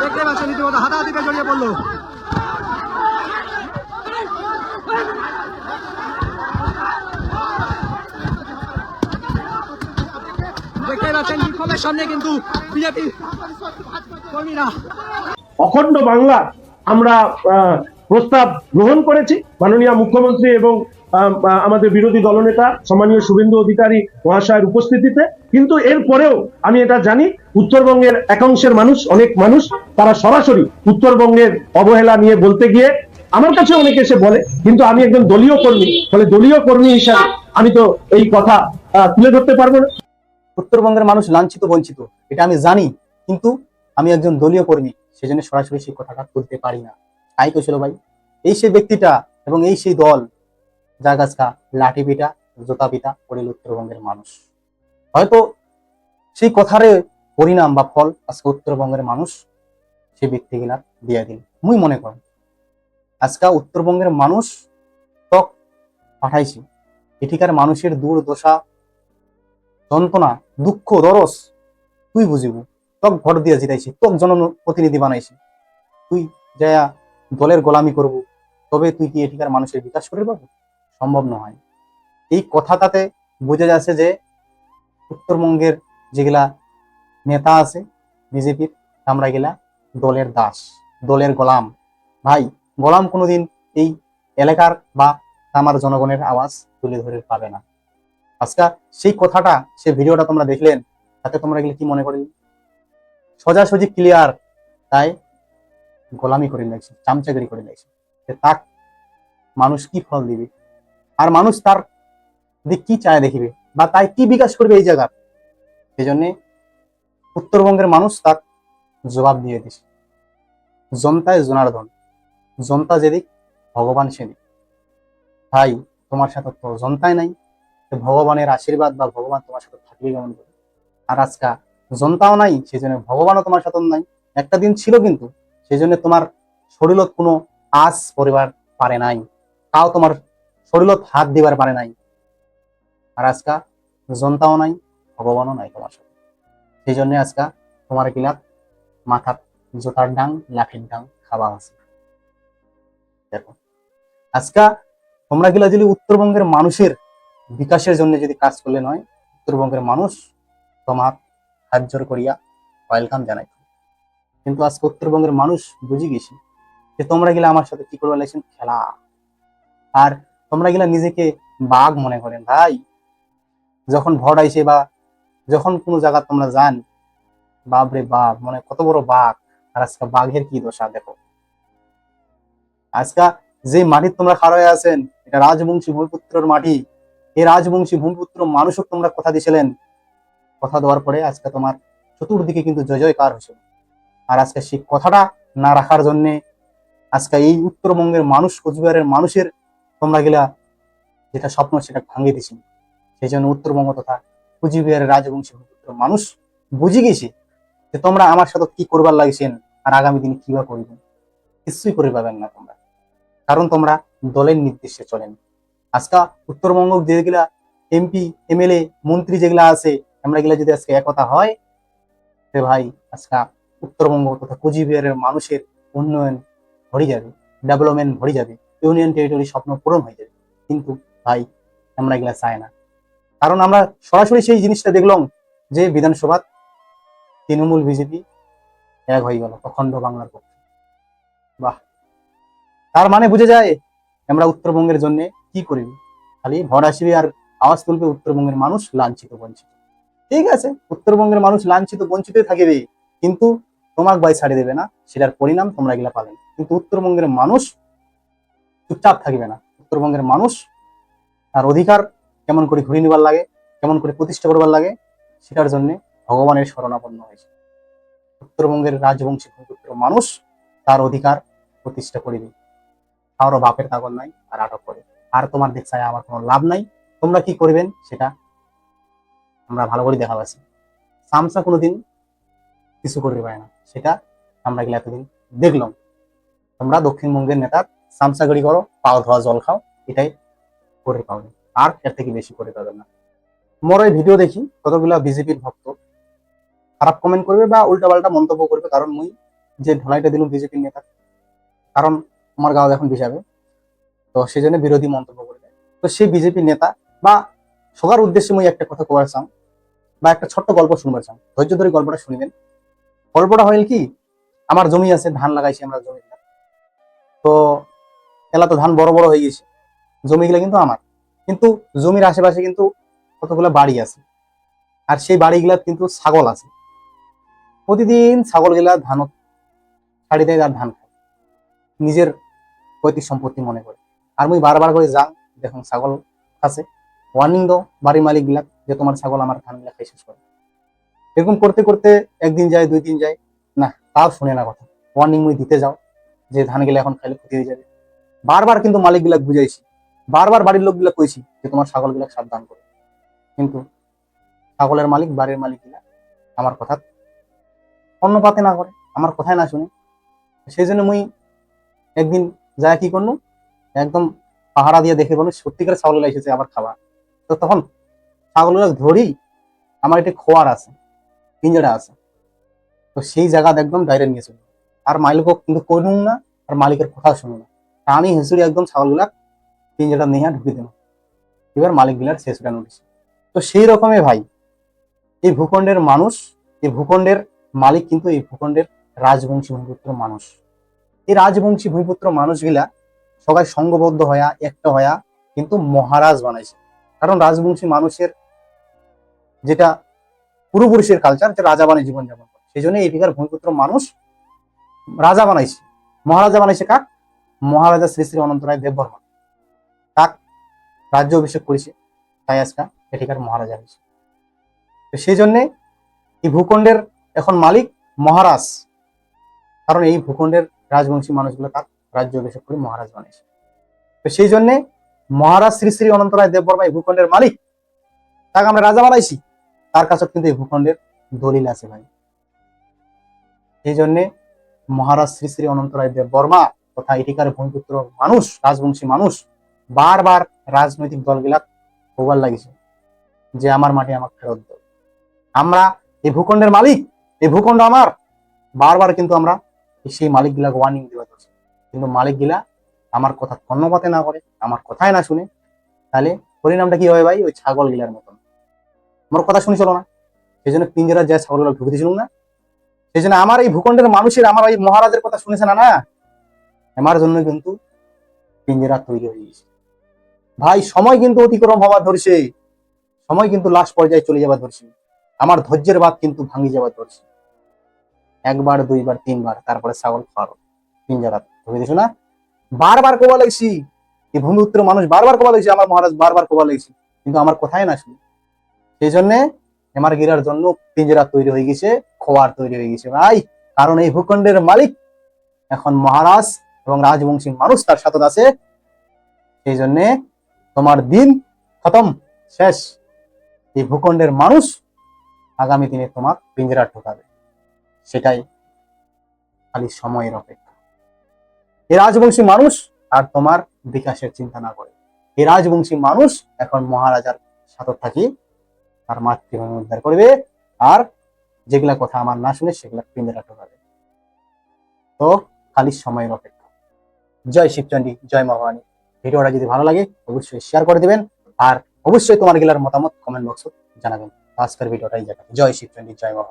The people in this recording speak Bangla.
দেখতে পাচ্ছেন হাতাহাতিতে জড়িয়ে পড়ল সামনে কিন্তু অখণ্ড বাংলা আমরা প্রস্তাব গ্রহণ করেছি মাননীয় মুখ্যমন্ত্রী এবং আমাদের বিরোধী দলনেতা, সম্মানীয় শুভেন্দু অধিকারী মহাশয়ের উপস্থিতিতে। কিন্তু এরপরেও আমি এটা জানি, উত্তরবঙ্গের একাংশের মানুষ, অনেক মানুষ, তারা সরাসরি উত্তরবঙ্গের অবহেলা নিয়ে বলতে গিয়ে আমার কাছে অনেকে এসে বলে, কিন্তু আমি একজন দলীয় কর্মী। ফলে দলীয় কর্মী হিসাবে আমি তো এই কথা তুলে ধরতে পারব না। উত্তরবঙ্গের মানুষ লাঞ্ছিত, বঞ্চিত, এটা আমি জানি। কিন্তু আমি একজন দলীয় কর্মী, সেজন্য সরাসরি সেই কথাটা তুলতে পারি না। তাই কৌশল ভাই। এই সেই ব্যক্তিটা এবং এই সেই দল যা গাছকা লাঠি পিটা, জোতা পিটা করিল উত্তরবঙ্গের মানুষ। হয়তো সেই কথার পরিণাম বা ফল আজকে উত্তরবঙ্গের মানুষ সেই ব্যক্তিগুলা দিয়ে দিন। মুই মনে করেন আজকে উত্তরবঙ্গের মানুষ তক পাঠাইছি এঠিকার মানুষের দুর্দশা, যন্ত্রণা, দুঃখ দরস তুই বুঝিব তক ভোট দিয়ে জিতাইছি তক জনপ্রতিনিধি বানাইছি। তুই যা দলের গোলামি করব, তবে তুই কি এঠিকার মানুষের বিকাশ করে পাবো? সম্ভব নয়। এই কথাটাতে বোঝা যাচ্ছে যে উত্তরবঙ্গের যেগুলা নেতা আছে, বিজেপির, আমরা গেলা দলের দাস, দলের গোলাম। ভাই, গোলাম কোনোদিন এই এলাকার বা আমার জনগণের আওয়াজ তুলে ধরে পাবে না। আজকে সেই কথাটা, সেই ভিডিওটা তোমরা দেখলেন, তাতে তোমরা গেলে কি মনে করি সোজাসুজি ক্লিয়ার তাই গোলামি করে লাগছে চামচাগিরি করে যে তাক মানুষ কি ফল দিবে? আর মানুষ তার দিক কি চায় দেখিবে বা তাই কি বিকাশ করবে এই জায়গার? সেই জন্যে উত্তরবঙ্গের মানুষ তার জবাব দিয়ে দিছে। জনতায় জনার্দন জনতা যেদিক, ভগবান সেদিক। ভাই তোমার সাথে তো জনতাই নাই ভগবানের আশীর্বাদ বা ভগবান তোমার সাথে থাকবে কেমন করে? আর আজকা জনতাও নাই সেই জন্য ভগবানও তোমার সাথে নাই। একটা দিন ছিল কিন্তু সেই জন্য তোমার শরীরত কোনো আস পরিবার পারে নাই। তাও তোমার শরীরত হাত দিবার পারে নাই। আর আজকা জনতাও নাই ভগবানও নাই তোমার সাথে। সেই জন্য আজকা তোমার কিলাপ মাথার জোতার ডাং, লাঠির ডাং খাওয়া আছে। দেখো, আজকা তোমরা গিলা যদি উত্তরবঙ্গের মানুষের বিকাশের জন্য যদি কাজ করলে নয়, উত্তরবঙ্গের মানুষ তোমার হাত জোর করিয়া ওয়েলকাম জানাই কিন্তু আজকে উত্তরবঙ্গের মানুষ বুঝে গেছি যে তোমরা গেলে আমার সাথে কি করবে লাগছেন খেলা। আর তোমরা গেলে নিজেকে বাঘ মনে করেন ভাই, যখন ভোট আইসে বা যখন কোনো জায়গা তোমরা যান, বাপরে বাপ মানে কত বড় বাঘ। আর আজকে বাঘের কি দশা, দেখো। আজকে যে মাটির তোমরা খাড়া হয়ে আছেন, এটা রাজবংশী ভূমিপুত্রের মাটি। এই রাজবংশী ভূমিপুত্র মানুষও তোমরা কথা দিয়েছিলেন। কথা দেওয়ার পরে আজকে তোমার চতুর্দিকে কিন্তু জয় জয়কার হয়েছে। আর আজকে সেই কথাটা না রাখার জন্যে আজকে এই উত্তরবঙ্গের মানুষ, কোচবিহারের মানুষের তোমরা গেলা যেটা স্বপ্ন, সেটা ভাঙিয়ে দিছি সেই জন্য উত্তরবঙ্গ তথা কুচবিহারের রাজবংশী ভূমিপুত্র মানুষ বুঝে গেছে যে তোমরা আমার সাথে কি করবার লাগছেন আর আগামী দিনে কিবা করবেন। কিছুই করে পাবেন না তোমরা। কারণ তোমরা দলের নির্দেশে চলেন। আজকা উত্তরবঙ্গ যেগুলা এমপি, এমএলএ, মন্ত্রী যেগুলা আছে, আমরা গেলে যদি আজকে একতা হয় রে ভাই আজকা উত্তরবঙ্গ তথা কুচবিহারের মানুষের উন্নয়ন ভরে যাবে, ডেভেলপমেন্ট ভরে যাবে। ইউনিয়ন টেরিটরি স্বপ্ন পূরণ হয়ে যাবে। কিন্তু ভাই, আমরা এগুলা চাই না। কারণ আমরা সরাসরি সেই জিনিসটা দেখলাম যে বিধানসভা তৃণমূল বিজেপি এক হয়ে গেল, অখণ্ড বাংলার পক্ষে। বাহ! তার মানে বুঝে যায় আমরা উত্তরবঙ্গের জন্য কি করিব? খালি ভর আসবে আর আওয়াজ তুলবে উত্তরবঙ্গের মানুষ লাঞ্ছিত, বঞ্চিত। ঠিক আছে, উত্তরবঙ্গের মানুষ লাঞ্ছিত বঞ্চিত থাকবে, কিন্তু তোমাক বাই ছাড়ি দেবে না, সেটার পরিণাম তোমরা এগুলা পাবে কিন্তু উত্তরবঙ্গের মানুষ চুপচাপ থাকবে না। উত্তরবঙ্গের মানুষ তার অধিকার কেমন করে ঘুরিয়ে নিবার লাগে, কেমন করে প্রতিষ্ঠা করবার লাগে, সেটার জন্য ভগবানের শরণাপন্ন হয়েছে। উত্তরবঙ্গের রাজবংশী ভূমিপুত্র মানুষ তার অধিকার প্রতিষ্ঠা করিবে কারও বাপের কাগজ নাই, আর আটক করে। আর তোমার দেখ চাই আমার কোনো লাভ নাই। তোমরা কি করবেন সেটা আমরা ভালো করে দেখা পাচ্ছি সামসা কোনোদিন কিছু করতে পারে না। সেটা আমরা গেলে এতদিন দেখলাম। তোমরা দক্ষিণবঙ্গের নেতার সামসাগড়ি করো পাও ধোয়া জল খাও, এটাই করে পাবে আর এর থেকে বেশি করে পাবে না। মোর এই ভিডিও দেখি, কতগুলা বিজেপির ভক্ত। খারাপ কমেন্ট করবে বা উল্টাপাল্টা মন্তব্য করবে, কারণ মুই যে ঢলাইটা দিলাম বিজেপির নেতা, কারণ আমার গাঁও এখন বিজাবে তো সেই জন্য বিরোধী মন্তব্য করে দেয় তো সেই বিজেপির নেতা, বা সবার উদ্দেশ্যে মুই একটা কথা কবার চাম, বা একটা ছোট্ট গল্প শুনবার চাম। ধৈর্য ধরে গল্পটা শুনিবেন। গল্পটা হইল কি, আমার জমি আছে, ধান লাগাইছি আমরা জমি তো এলা তো ধান বড় বড় হয়ে গেছে জমিগুলো কিন্তু আমার। কিন্তু জমির আশেপাশে কিন্তু কতগুলো বাড়ি আছে। আর সেই বাড়িগুলা কিন্তু ছাগল আছে। প্রতিদিন ছাগলগুলা ধান ছাড়ি দেয় আর ধান খায়। নিজের পৈতৃক সম্পত্তি মনে করে। আর মুই বারবার করে যান, দেখুন ছাগল আছে। ওয়ার্নিং দাও বাড়ির মালিকগুলা যে তোমার ছাগল আমার ধানগুলা খাই শেষ করে। এরকম করতে করতে একদিন যায়, দুই দিন যায়, না, তাও শুনে না কথা। ওয়ার্নিং মুই দিতে যাও যে ধানগুলা এখন খাইলে ক্ষতি হয়ে যাবে। বারবার কিন্তু মালিকগুলা বুঝাইছি। বারবার বাড়ির লোকগুলা কইছি যে তোমার ছাগলগুলা সাবধান করো। কিন্তু ছাগলের মালিক, বাড়ির মালিকগুলা আমার কথা অন্নপাতে না করে, আমার কথাই না শুনে। সেই জন্য মুই একদিন যায় কি করনু একদম পাহারা দিয়ে দেখে বলুন সত্যিকার ছাগল এসেছে আবার খাওয়া তো তখন ছাগল ছাগলগুলো ধরি, আমার একটা খোয়ার আছে পিঞ্জড়া আছে। তো সেই জায়গা একদম ডাইরেক্ট নিয়ে চলুন আর মালিকও কিন্তু করুন না, আর মালিকের কথা শুনুন না। আমি হিসুরি একদম ছাগলগুলা পিঞ্জড়া নিয়ে ঢুকে দিলাম। এবার মালিক বিলার শেষ উঠানো উঠেছে। তো সেই রকমই ভাই, এই ভূখণ্ডের মানুষ, এই ভূখণ্ডের মালিক কিন্তু এই ভূখণ্ডের রাজবংশী ভূমিপুত্র মানুষ। এই রাজবংশী ভূমিপুত্র মানুষগুলা সবাই সংঘবদ্ধ হয়া একটা হয়া কিন্তু মহারাজ বানাইছে। কারণ রাজবংশী মানুষের যেটা পূর্বপুরুষের কালচার যে রাজা বানায় জীবনযাপন করে। সেই জন্য এটিকার ভূমিপুত্র মানুষ রাজা বানাইছে। মহারাজা বানাইছে কাক মহারাজা শ্রী শ্রী অনন্ত রায় দেববর্মা কাক রাজ্য অভিষেক করেছে, তাই আজকা এটিকার মহারাজা হয়েছে। তো সেই জন্যে এই ভূখণ্ডের এখন মালিক মহারাজ। কারণ এই ভূখণ্ডের রাজবংশী মানুষগুলো তার রাজ্য অভিষেক করে মহারাজ বানিয়েছে। তো সেই জন্যে মহারাজ শ্রী শ্রী অনন্ত রায় দেববর্মা এই ভূখণ্ডের মালিক। তাকে আমরা রাজা বানাইছি, তার কাছে কিন্তু এই ভূখণ্ডের দলিল আছে ভাই। সেই জন্যে মহারাজ শ্রী শ্রী অনন্ত রায় দেববর্মা তথা এটিকার ভূমিপুত্র মানুষ, রাজবংশী মানুষ বারবার রাজনৈতিক দলগুলা হোবার লাগিছে যে আমার মাটি আমার ফেরত দাও। আমরা এই ভূখণ্ডের মালিক, এই ভূখণ্ড আমার। বারবার কিন্তু আমরা সেই মালিক গুলাকে ওয়ার্নিং দেওয়া হচ্ছে কিন্তু মালিক গিলা আমার কথা কর্ণপাতে না করে, আমার কথাই না শুনে, তাহলে পরিণামটা কি হয় ভাই? ওই ছাগল গিলার মতন। আমার কথা শুনে চলো না? সেই জন্য পিঞ্জরা যায় ছাগলগুলো ঢুকে না? সেই জন্য আমার এই ভূখণ্ডের মানুষের, আমার এই মহারাজের কথা শুনেছে না না? আমার জন্য কিন্তু পিঞ্জরা তৈরি হয়ে গেছে। ভাই, সময় কিন্তু অতিক্রম হওয়ার ধরছে। সময় কিন্তু লাস্ট পর্যায়ে চলে যাবার ধরছে। আমার ধৈর্যের বাদ কিন্তু ভাঙি যাবার ধরছে। একবার, দুইবার, তিনবার, তারপরে ছাগল খাওয়ার পিঞ্জারা ধরে দিছো না? বারবার কোবা লাগছি। এই ভূমিপুত্র মানুষ বারবার কোবা লাগছে। আমার মহারাজ বারবার কোবা লাগছে। কিন্তু আমার কথাই না শুনি। সেই জন্য আমার গিরার জন্য পিঞ্জরা তৈরি হয়ে গেছে, খোয়ার তৈরি হয়ে গেছে। ভাই, কারণ এই ভূখণ্ডের মালিক এখন মহারাজ। এবং রাজবংশী মানুষ তার সাথে আছে। সেই জন্যে তোমার দিন খতম, শেষ। এই ভূখণ্ডের মানুষ আগামী দিনে তোমার পিঞ্জরা ঢোকাবে। সেটাই খালি সময়ের অপেক্ষা। এই রাজবংশী মানুষ আর তোমার বিকাশের চিন্তা না করে। এই রাজবংশী মানুষ এখন মহারাজার সাথে থাকি, তার মাতৃভূমি উদ্ধার করবে আর যেগুলা কথা আমার না শুনে সেগুলা পিঞ্জরা ঢোকাবে। তো খালি সময়ের অপেক্ষা। জয় শিবচন্ডী, জয় মা ভবানী। ভিডিওটা যদি ভালো লাগে, অবশ্যই শেয়ার করে দিবেন। আর অবশ্যই তোমার গেলার মতামত কমেন্ট বক্সে জানাবেন। আজকের ভিডিওটাই জানাবেন জয় শিবচন্ডী, জয় মা